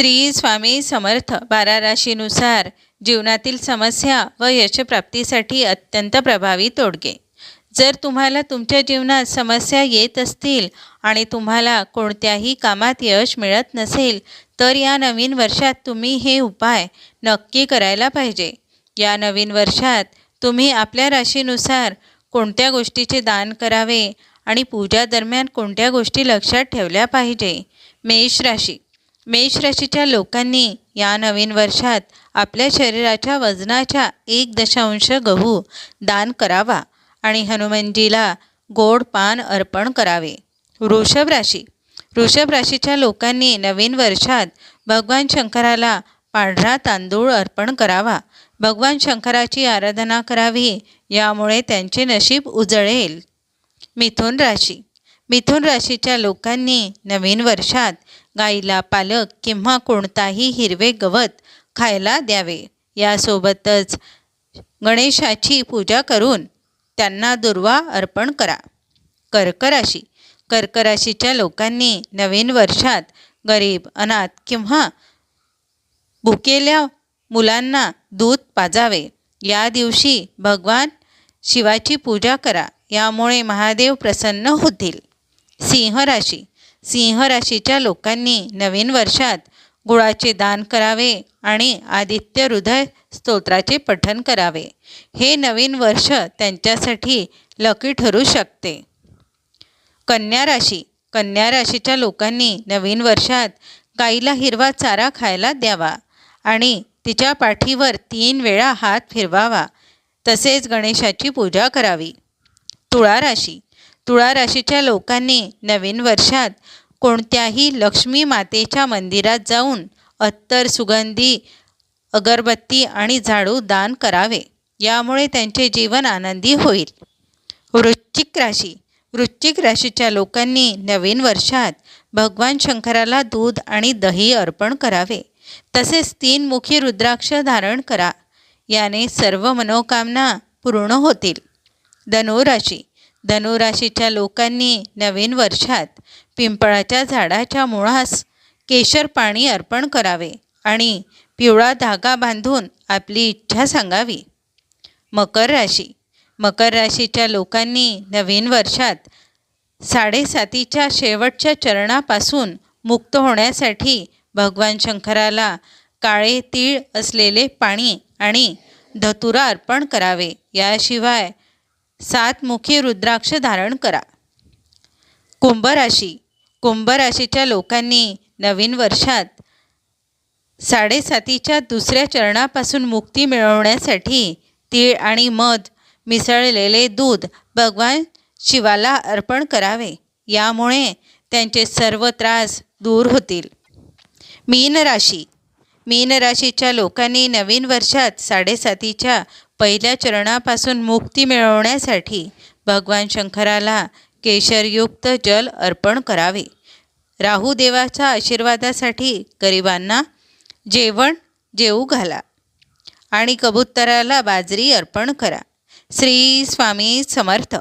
श्री स्वामी समर्थ बारा राशीनुसार जीवनातील समस्या व यशप्राप्तीसाठी अत्यंत प्रभावी तोडगे. जर तुम्हाला तुमच्या जीवनात समस्या येत असतील आणि तुम्हाला कोणत्याही कामात यश मिळत नसेल तर या नवीन वर्षात तुम्ही हे उपाय नक्की करायला पाहिजे. या नवीन वर्षात तुम्ही आपल्या राशीनुसार कोणत्या गोष्टीचे दान करावे आणि पूजा दरम्यान कोणत्या गोष्टी लक्षात ठेवल्या पाहिजे? मेष राशी मेष राशीच्या लोकांनी या नवीन वर्षात आपल्या शरीराच्या वजनाच्या एक दशांश गहू दान करावा आणि हनुमानजीला गोड पान अर्पण करावे. वृषभ राशी. वृषभ राशीच्या लोकांनी नवीन वर्षात भगवान शंकराला पांढरा तांदूळ अर्पण करावा. भगवान शंकराची आराधना करावी यामुळे त्यांचे नशीब उजळेल. मिथुन राशी. मिथुन राशीच्या लोकांनी नवीन वर्षात गाईला पालक किंवा कोणताही हिरवे गवत खायला द्यावे. यासोबतच गणेशाची पूजा करून त्यांना दुर्वा अर्पण करा. कर्क राशी. कर्क राशीच्या लोकांनी नवीन वर्षात गरीब अनाथ किंवा भुकेल्या मुलांना दूध पाजावे. या दिवशी भगवान शिवाची पूजा करा. यामुळे महादेव प्रसन्न होतील. सिंह राशी. सिंह राशीच्या लोकांनी नवीन वर्षात गुळाचे दान करावे आणि आदित्य हृदय स्तोत्राचे पठण करावे. हे नवीन वर्ष त्यांच्यासाठी लकी ठरू शकते. कन्या राशी. कन्या राशीच्या लोकांनी नवीन वर्षात गाईला हिरवा चारा खायला द्यावा आणि तिच्या पाठीवर तीन वेळा हात फिरवावा. तसेच गणेशाची पूजा करावी. तुळा राशी. तुळा राशीच्या लोकांनी नवीन वर्षात कोणत्याही लक्ष्मी मातेच्या मंदिरात जाऊन अत्तर सुगंधी अगरबत्ती आणि झाडू दान करावे. यामुळे त्यांचे जीवन आनंदी होईल. वृश्चिक राशी. वृश्चिक राशीच्या लोकांनी नवीन वर्षात भगवान शंकराला दूध आणि दही अर्पण करावे. तसेच तीन मुखी रुद्राक्ष धारण करा. याने सर्व मनोकामना पूर्ण होतील. धनुराशी धनुराशीच्या लोकांनी नवीन वर्षात पिंपळाच्या झाडाच्या मुळास केशर पाणी अर्पण करावे आणि पिवळा धागा बांधून आपली इच्छा सांगावी. मकर राशी. मकर राशीच्या लोकांनी नवीन वर्षात साडेसातीच्या शेवटच्या चरणापासून मुक्त होण्यासाठी भगवान शंकराला काळे तीळ असलेले पाणी आणि धतुरा अर्पण करावे. याशिवाय सातमुखी रुद्राक्ष धारण करा. कुंभ राशी कुंभ राशीच्या लोकांनी नवीन वर्षात साडेसातीच्या दुसऱ्या चरणापासून मुक्ती मिळवण्यासाठी तीळ आणि मध मिसळलेले दूध भगवान शिवाला अर्पण करावे. यामुळे त्यांचे सर्व त्रास दूर होतील. मीन राशी मीन राशीच्या लोकांनी नवीन वर्षात साडेसातीच्या पहिल्या चरणापासून मुक्ती मिळवण्यासाठी भगवान शंकराला केशरयुक्त जल अर्पण करावे. राहुदेवाच्या आशीर्वादासाठी गरिबांना जेवण जेवू घाला आणि कबुतराला बाजरी अर्पण करा. श्री स्वामी समर्थ.